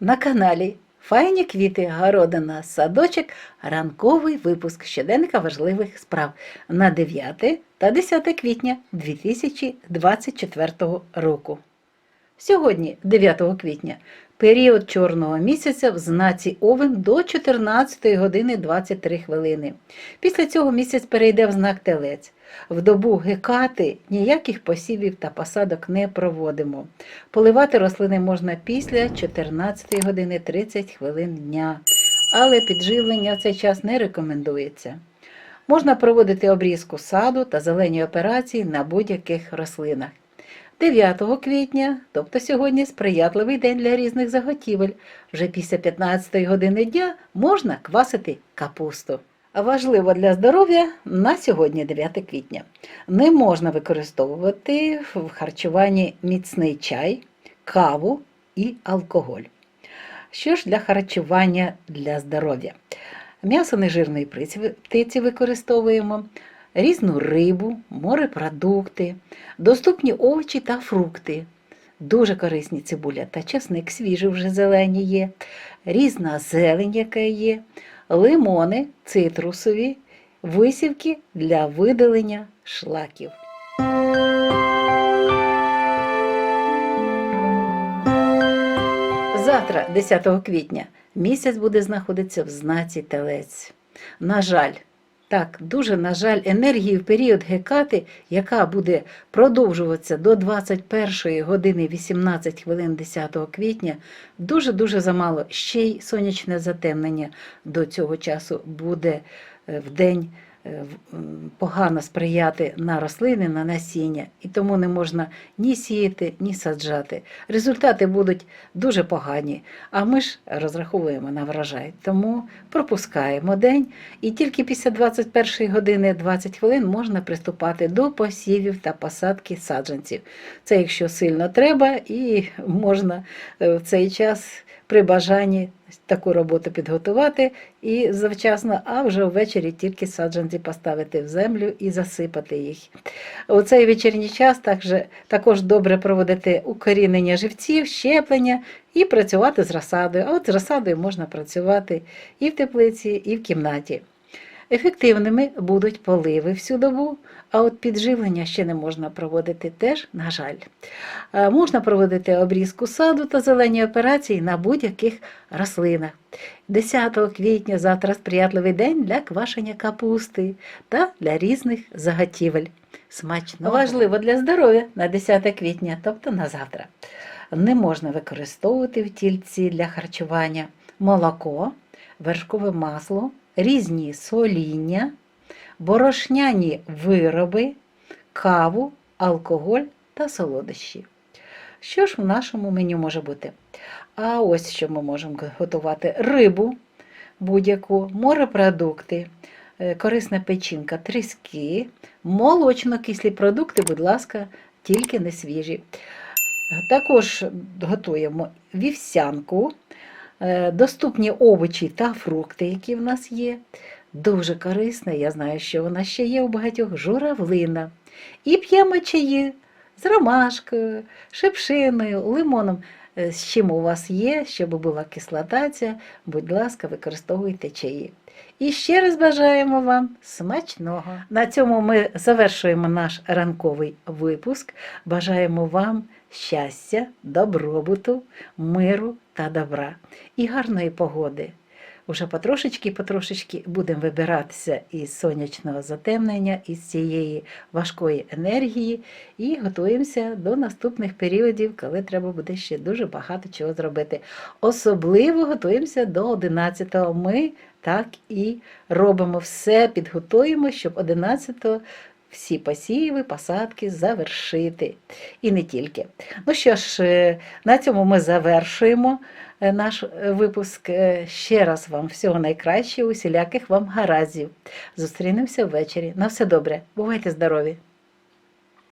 на каналі Файні квіти, городина, садочок, ранковий випуск щоденника важливих справ на 9 та 10 квітня 2024 року. Сьогодні, 9 квітня, період чорного місяця в знаці Овен до 14 години 23 хвилини. Після цього місяць перейде в знак Телець. В добу гекати ніяких посівів та посадок не проводимо. Поливати рослини можна після 14 години 30 хвилин дня, але підживлення в цей час не рекомендується. Можна проводити обрізку саду та зелені операції на будь-яких рослинах. 9 квітня, тобто сьогодні сприятливий день для різних заготівель. Вже після 15 години дня можна квасити капусту. Важливо для здоров'я на сьогодні, 9 квітня. Не можна використовувати в харчуванні міцний чай, каву і алкоголь. Що ж для харчування для здоров'я? М'ясо нежирної птиці використовуємо, різну рибу, морепродукти, доступні овочі та фрукти. Дуже корисні цибуля та часник свіжий вже зелені є, різна зелень, яка є, лимони, цитрусові, висівки для видалення шлаків. Завтра, 10 квітня, місяць буде знаходитися в знаці Телець. На жаль, так, дуже на жаль, енергії в період гекати, яка буде продовжуватися до 21 години 18 хвилин 10 квітня, дуже-дуже замало. Ще й сонячне затемнення до цього часу буде е, в день погано сприяти на рослини, на насіння, і тому не можна ні сіяти, ні саджати. Результати будуть дуже погані, а ми ж розраховуємо на врожай. Тому пропускаємо день, і тільки після 21 години 20 хвилин можна приступати до посівів та посадки саджанців. Це якщо сильно треба, і можна е, в цей час при бажанні таку роботу підготувати і завчасно, а вже ввечері тільки саджанці поставити в землю і засипати їх. У цей вечірній час також, також добре проводити укорінення живців, щеплення і працювати з розсадою. А от з розсадою можна працювати і в теплиці, і в кімнаті. Ефективними будуть поливи всю добу, а от підживлення ще не можна проводити теж, на жаль. Е, Можна проводити обрізку саду та зелені операції на будь-яких рослинах. 10 квітня завтра сприятливий день для квашення капусти та для різних заготівель. Смачно. Важливо для здоров'я на 10 квітня, тобто на завтра. Не можна використовувати в тільці для харчування молоко, вершкове масло, різні соління, борошняні вироби, каву, алкоголь та солодощі. Що ж в нашому меню може бути? А ось що ми можемо готувати: рибу будь-яку, морепродукти, е, корисна печінка, тріски, молочно-кислі продукти, будь ласка, тільки не свіжі. Також готуємо вівсянку, е, доступні овочі та фрукти, які в нас є. Дуже корисна, я знаю, що вона ще є у багатьох журавлина. І п'ємо чаї з ромашкою, шипшиною, лимоном. Е, З чим у вас є, щоб була кислотація, будь ласка, використовуйте чаї. І ще раз бажаємо вам смачного. На цьому ми завершуємо наш ранковий випуск. Бажаємо вам щастя, добробуту, миру та добра і гарної погоди. Уже потрошечки-потрошечки будемо вибиратися із сонячного затемнення, із цієї важкої енергії і готуємося до наступних періодів, коли треба буде ще дуже багато чого зробити. Особливо готуємося до 11-го. Ми так і робимо все, підготуємо, щоб 11-го всі посіви, посадки завершити. І не тільки. Ну що ж, е, на цьому ми завершуємо е, наш е, випуск. Ще раз вам всього найкращого, усіляких вам гараздів. Зустрінемося ввечері. На все добре. Бувайте здорові!